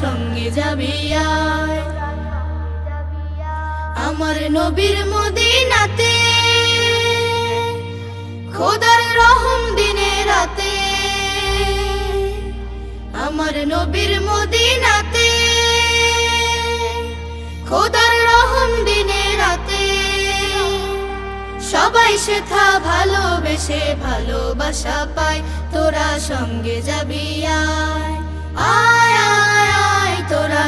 সঙ্গে যাবি আমার নবীর মদিনাতে, খোদার রহম দিনে রাতে, আমার নবীর মদিনাতে, খোদার রহম দিনে রাতে, সবাই সেথা ভালোবেসে ভালোবাসা পায়। তোরা সঙ্গে যাবি আয়।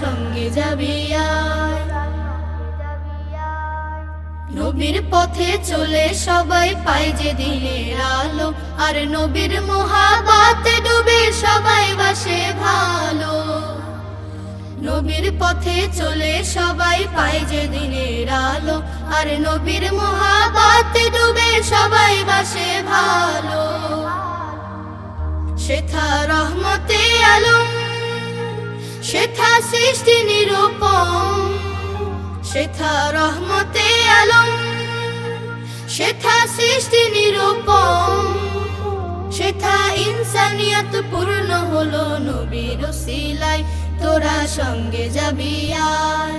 সঙ্গে যাবি নবীর পথে চলে সবাই পায় যে দিনের আলো, আর নবীর মহাবাতে ডুবে সবাই বাসে ভালো। নবীর পথে চলে সবাই পায় যে দিনের আলো, আর নবীর মহাবাতে ডুবে সৃষ্টি নিরূপম। শেথা রহমতে আলম শেথা সৃষ্টি নিরূপম। শেথা ইনসানিয়ত পূর্ণ হলো নবীর সিলাই তোরা সঙ্গে যাবি আয়।